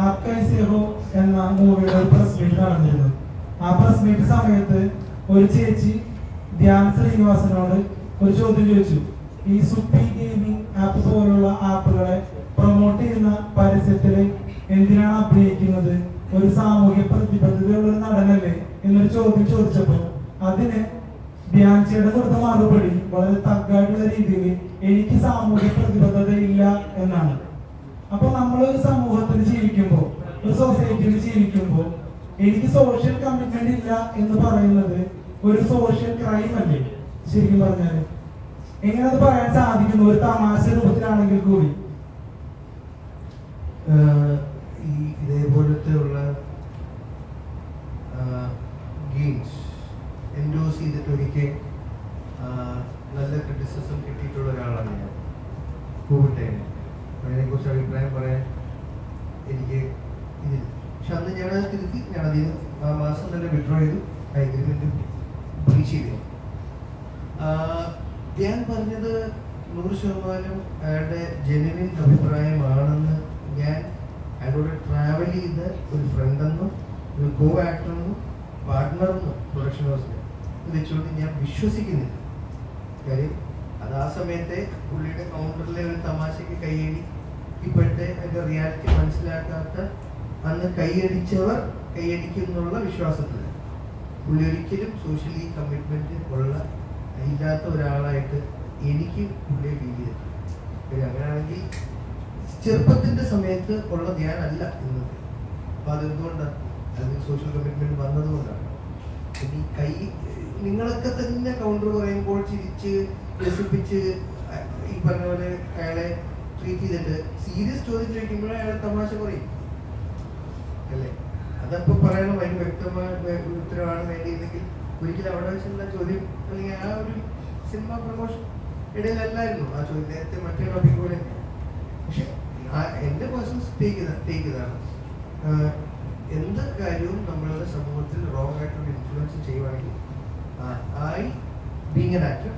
ആർക്കൈസിഹോ എന്ന മൂവിയുടെ ഒരു പ്രസ് മീറ്റ് നടന്നിരുന്നു. ആ പ്രസ് മീറ്റ് സമയത്ത് ഒരു ചേച്ചി ധ്യാൻ ശ്രീനിവാസനോട് ഒരു ചോദ്യം ചോദിച്ചു. ഈ സുപ്പി ഗെയിമിംഗ് ആപ്പ് പോലുള്ള ആപ്പുകളെ പ്രൊമോട്ട് ചെയ്യുന്ന പരസ്യത്തിൽ എന്തിനാണ് അഭിനയിക്കുന്നത്? ഒരു സാമൂഹ്യ പ്രതിബദ്ധതയുള്ള ഒരു നടനല്ലേ എന്നൊരു ചോദ്യം ചോദിച്ചപ്പോൾ അതിന് ധ്യാൻസിയുടെ കൊടുത്ത മറുപടി വളരെ തഗ്ഗായിട്ടുള്ള രീതിയിൽ എനിക്ക് സാമൂഹ്യ പ്രതിബദ്ധത ഇല്ല എന്നാണ്. അപ്പൊ നമ്മൾ ഒരു സമൂഹത്തിൽ ജീവിക്കുമ്പോൾ ഒരു സൊസൈറ്റിയിൽ ജീവിക്കുമ്പോൾ എനിക്ക് സോഷ്യൽ കമ്മിറ്റ്മെന്റ് ഇല്ല എന്ന് പറയുന്നത് ഒരു സോഷ്യൽ ക്രൈം അല്ലേ? ശരിക്കും പറഞ്ഞാൽ. എങ്ങനെ അത് പറയാൻ സാധിക്കുന്നു? ഒരു തമാശ രൂപത്തിലാണെങ്കിൽ കൂടി. ഈ ഇതേപോലത്തെ ഉള്ള ഗെയിംസ് എൻഡോസ് ചെയ്തിട്ട് ഒരിക്കൽ നല്ല ക്രിറ്റിസിസം കിട്ടിയിട്ടുള്ള ഒരാളാണ് ഞാൻ. കോവിഡ് ടൈമിൽ അതിനെക്കുറിച്ച് അഭിപ്രായം പറയാൻ എനിക്ക് ഇതില്ല. പക്ഷെ അന്ന് ഞാനത് തിരുത്തി ഞാനതിൽ ആ മാസം തന്നെ വിഡ്രോ ചെയ്തു. അഗ്രിമെന്റ് ബ്രീച്ച് ചെയ്തു. ഞാൻ പറഞ്ഞത് നൂറ് ശതമാനം അയാളുടെ ജനുവിൻ അഭിപ്രായമാണെന്ന് ഞാൻ അയാളോട് ട്രാവൽ ചെയ്ത ഒരു ഫ്രണ്ടെന്നും ഒരു കോ ആക്ടറെന്നും പാർട്ട്ണറെന്നും പ്രൊഡക്ഷൻ ഹൗസിൽ വെച്ചുകൊണ്ട് ഞാൻ വിശ്വസിക്കുന്നില്ല. കാര്യം സമയത്തെ പുള്ളിയുടെ കൗണ്ടറിലെ ഒരു തമാശയ്ക്ക് കൈയടി ഇപ്പോഴത്തെ അതിന്റെ റിയാലിറ്റി മനസ്സിലാക്കാത്ത അന്ന് കൈയടിച്ചവർ കൈയടിക്കുന്നുള്ള വിശ്വാസത്തിൽ പുള്ളി ഒരിക്കലും സോഷ്യലി കമ്മിറ്റ്മെന്റ് ഉള്ള ഇല്ലാത്ത ഒരാളായിട്ട് എനിക്ക് പുള്ളിയെ ഫീൽ ചെയ്തിട്ടുണ്ട് പിന്നെ അങ്ങനെയാണെങ്കിൽ ചെറുപ്പത്തിന്റെ സമയത്ത് ഉള്ള ധ്യാനല്ല ഇന്നത്. അപ്പൊ അതെന്തുകൊണ്ടാണ് അതിന് സോഷ്യൽ കമ്മിറ്റ്മെന്റ് വന്നതുകൊണ്ടാണ്. ഇനി കൈ നിങ്ങളൊക്കെ തന്നെ കൗണ്ടർ പറയുമ്പോൾ ചിരിച്ച് രസിപ്പിച്ച് ഈ പറഞ്ഞ പോലെ അയാളെ ട്രീറ്റ് ചെയ്തിട്ട് സീരിയസ് ചോദ്യം ചോദിക്കുമ്പോഴേ അയാൾ തമാശ പറയും. അല്ലേ? അതപ്പോ പറയണം. അതിന് വ്യക്തമായ ഉത്തരവാണ് വേണ്ടിയിരുന്നെങ്കിൽ ഒരിക്കലും അവിടെ വെച്ചുള്ള ചോദ്യം അല്ലെങ്കിൽ ആ ഒരു സിനിമ പ്രൊമോഷൻ ഇടയിലല്ലായിരുന്നു. ആ ചോദ്യം നേരത്തെ മറ്റേ ടോപ്പിക് പോലെ പക്ഷെ എന്റെ പേഴ്സൺ ടേക്ക് ടേക്ക് ഇതാണ്. എന്ത് കാര്യവും നമ്മളുടെ സമൂഹത്തിൽ റോങ് ആയിട്ടുള്ള ഇൻഫ്ലുവൻസ് ചെയ്യുവാണെങ്കിൽ ഐ ബീങ് ആൻ ആക്ടർ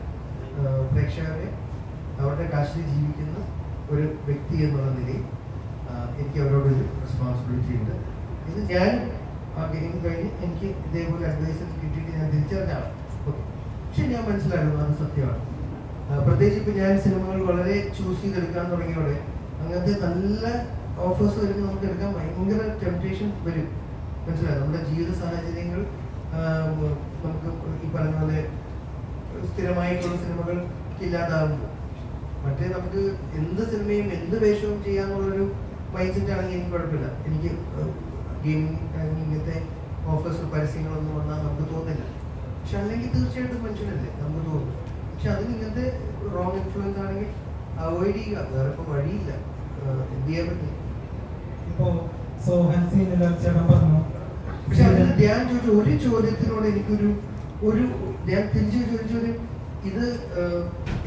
അവരുടെ ജീവിക്കുന്ന ഒരു വ്യക്തി എന്നുള്ള നിലയിൽ എനിക്ക് അവരോടൊരു റെസ്പോൺസിബിലിറ്റി ഉണ്ട്. ഇത് ഞാൻ ഗെയിം കഴിഞ്ഞ് എനിക്ക് ഇതേപോലെ അഡ്വൈസസ് കിട്ടിയിട്ട് ഞാൻ തിരിച്ചറിഞ്ഞാണ്. പക്ഷെ ഞാൻ മനസ്സിലായിരുന്നു അത് സത്യമാണ്. പ്രത്യേകിച്ച് ഇപ്പം ഞാൻ സിനിമകൾ വളരെ ചൂസ് ചെയ്തെടുക്കാൻ തുടങ്ങിയോടെ അങ്ങനത്തെ നല്ല ഓഫേഴ്സ് വരുമ്പോൾ നമുക്ക് എടുക്കാൻ ഭയങ്കര ടെംപ്റ്റേഷൻ വരും. മനസ്സിലായി? നമ്മുടെ ജീവിത സാഹചര്യങ്ങൾ നമുക്ക് ഈ പറഞ്ഞ പോലെ സ്ഥിരമായിട്ടുള്ള സിനിമകൾ ഇല്ലാതാകുമ്പോൾ മറ്റേ നമുക്ക് എന്ത് സിനിമയും എന്ത് വേഷവും ചെയ്യാന്നുള്ളൊരു മൈൻഡ് സെറ്റ് ആണെങ്കിൽ എനിക്ക് കുഴപ്പമില്ല. എനിക്ക് ഗെയിമിംഗ് ഇങ്ങനത്തെ ഓഫേഴ്സ് പരസ്യങ്ങളൊന്നും വന്നാൽ നമുക്ക് തോന്നില്ല. പക്ഷെ അല്ലെങ്കിൽ തീർച്ചയായിട്ടും മനുഷ്യനല്ലേ? നമുക്ക് തോന്നും. പക്ഷെ അതിന് ഇങ്ങനത്തെ റോങ് ഇൻഫ്ലുവൻസ് ആണെങ്കിൽ അവോയ്ഡ് ചെയ്യുക. വേറെ ഇപ്പോൾ വഴിയില്ല. എന്ത് ചെയ്യാൻ പറ്റും? ഇപ്പോ സോഹൻ സീനിൽ ചേട്ടൻ പറഞ്ഞു. പക്ഷെ അതിൽ ഞാൻ ചോദിച്ച ഒരു ചോദ്യത്തിനോട് എനിക്കൊരു ഒരു ഞാൻ തിരിച്ചു ചോദിച്ചൊരു ഇത്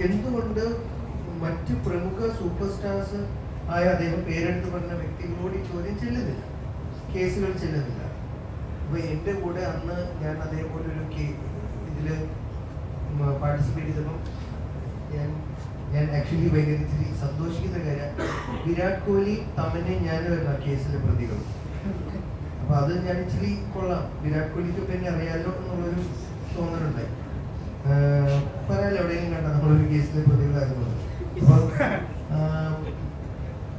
എന്തുകൊണ്ട് മറ്റ് പ്രമുഖ സൂപ്പർ സ്റ്റാർസ് ആയ അദ്ദേഹം പേരെടുത്ത് പറഞ്ഞ വ്യക്തികളോട് ഈ ചോദ്യം ചെല്ലുന്നില്ല. കേസുകൾ ചെല്ലുന്നില്ല. അപ്പൊ എന്റെ കൂടെ അന്ന് ഞാൻ അതേപോലെ ഒരു ഇതിൽ പാർട്ടിസിപ്പേറ്റ് ചെയ്തപ്പോൾ ഞാൻ ഞാൻ ആക്ച്വലി ഭയങ്കര ഇച്ചിരി സന്തോഷിക്കുന്ന കാര്യം വിരാട് കോഹ്ലി തമനെ ഞാനും ആ കേസിലെ പ്രതികൾ. അപ്പൊ അത് ഞാൻ ഇച്ചിരി കൊള്ളാം. വിരാട് കോഹ്ലിക്ക് ഇപ്പൊ എന്നെ അറിയാലോ എന്നുള്ളൊരു തോന്നലുണ്ടായി പറയാലോ എവിടെയെങ്കിലും കണ്ട നമ്മളൊരു കേസിലെ പ്രതികളായിരുന്നു അപ്പൊ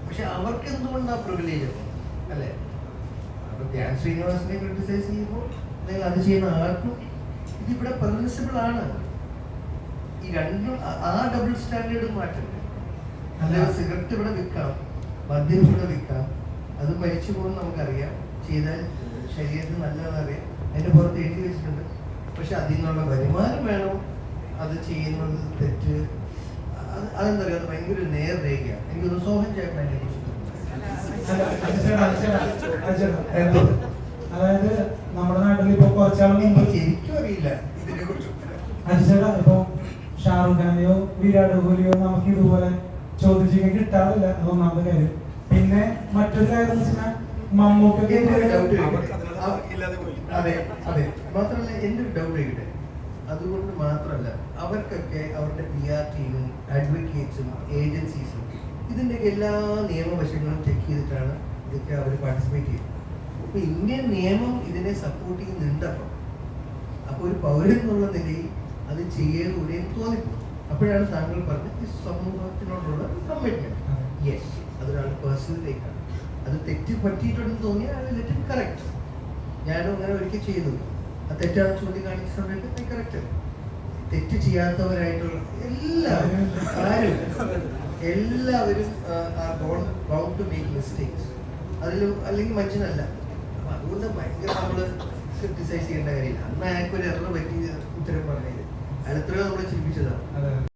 പക്ഷെ അവർക്ക് എന്തുകൊണ്ടാ പ്രിവിലേജ് അല്ലേ? അപ്പൊ ധ്യാൻ ശ്രീനിവാസിനെ ക്രിട്ടിസൈസ് ചെയ്യുമ്പോൾ അല്ലെങ്കിൽ അത് ചെയ്യുന്ന ആർക്കും ഇതിവിടെ പെർമിസിബിൾ ആണ്. ഈ രണ്ടും ആ- ആ ഡബിൾ സ്റ്റാൻഡേർഡ് മാറ്റണ്ടേ? അല്ല സിഗരറ്റ് ഇവിടെ വിൽക്കാം മദ്യം ഇവിടെ വിൽക്കാം അത് മരിച്ചു പോകുന്ന നമുക്കറിയാം. ചെയ്താൽ ശരീരത്തിന് നല്ലതറിയാം അതിന്റെ പുറത്ത് എഴുതി വെച്ചിട്ടുണ്ട്. പക്ഷെ അതിൽ നിന്നുള്ള വരുമാനം വേണം. അത് ചെയ്യുന്നത് തെറ്റ്. അത് അതെന്താ പറയുക അത് ഭയങ്കര നേർരേഖയാണ് എനിക്ക് സോഹൻ ചേട്ടൻ അതിനെ കുറിച്ച്? അതായത് നമ്മുടെ നാട്ടിൽ ഇപ്പൊ കുറച്ചാൾ മുമ്പ് എനിക്ക് ശരിക്കും അറിയില്ല ഇതിനെ കുറിച്ച്. അജിച്ചേട്ടാ ഇപ്പൊ ഷാറുഖ് ഖാനെയോ വിരാട് കോഹ്ലിയോ നമുക്ക് ഇതുപോലെ ചോദിച്ചിങ്ങനെ കിട്ടാറില്ല ഒന്നാമത്തെ കാര്യം. പിന്നെ മറ്റൊരു കാര്യം എന്ന് വെച്ചാൽ മമ്മൂക്കൊക്കെ? അതെ അതെ. മാത്രമല്ല എന്റെ ഒരു ഡൗട്ട് ചോദിക്കട്ടെ? അതുകൊണ്ട് മാത്രമല്ല അവർക്കൊക്കെ അവരുടെ പി ആർ ടീമും അഡ്വക്കേറ്റ്സും ഏജൻസീസും ഇതിന്റെയൊക്കെ എല്ലാ നിയമവശങ്ങളും ചെക്ക് ചെയ്തിട്ടാണ് ഇതൊക്കെ അവർ പാർട്ടിസിപ്പേറ്റ് ചെയ്യുന്നത്. അപ്പൊ ഇന്ത്യൻ നിയമം ഇതിനെ സപ്പോർട്ട് ചെയ്യുന്നുണ്ടപ്പം അപ്പോൾ ഒരു പൗരൻ എന്നുള്ള നിലയിൽ അത് ചെയ്യേണ്ടൂടെ എന്ന് തോന്നിപ്പോ അപ്പോഴാണ് താങ്കൾ പറഞ്ഞത് ഈ സമൂഹത്തിനോടുള്ള കമ്മിറ്റ്മെന്റ് യെസ് അതൊരാൾ പേഴ്സണൽ ടേക്കാണ് അത് തെറ്റ് പറ്റിയിട്ടുണ്ടെന്ന് തോന്നിയാൽ അത് ലെറ്റ് കറക്റ്റ് ഞാനും അങ്ങനെ ഒരിക്കൽ ചെയ്തു. തെറ്റാണ് ചൂണ്ടിക്കാണിച്ച സമയത്ത് കറക്റ്റ് തെറ്റ് ചെയ്യാത്തവരായിട്ടുള്ള എല്ലാവരും ആരും എല്ലാവരും ടു മേക്ക് മിസ്റ്റേക്സ് അതിൽ അല്ലെങ്കിൽ മനുഷ്യനല്ല. അപ്പൊ അതുകൊണ്ട് ഭയങ്കര നമ്മൾ ക്രിട്ടിസൈസ് ചെയ്യേണ്ട കാര്യമില്ല. അന്ന് അയാൾക്ക് ഒരു എറർ പറ്റി ഉത്തരം പറഞ്ഞത് അയാൾ എത്രയോ നമ്മളെ ചിരിപ്പിച്ചതാണ്.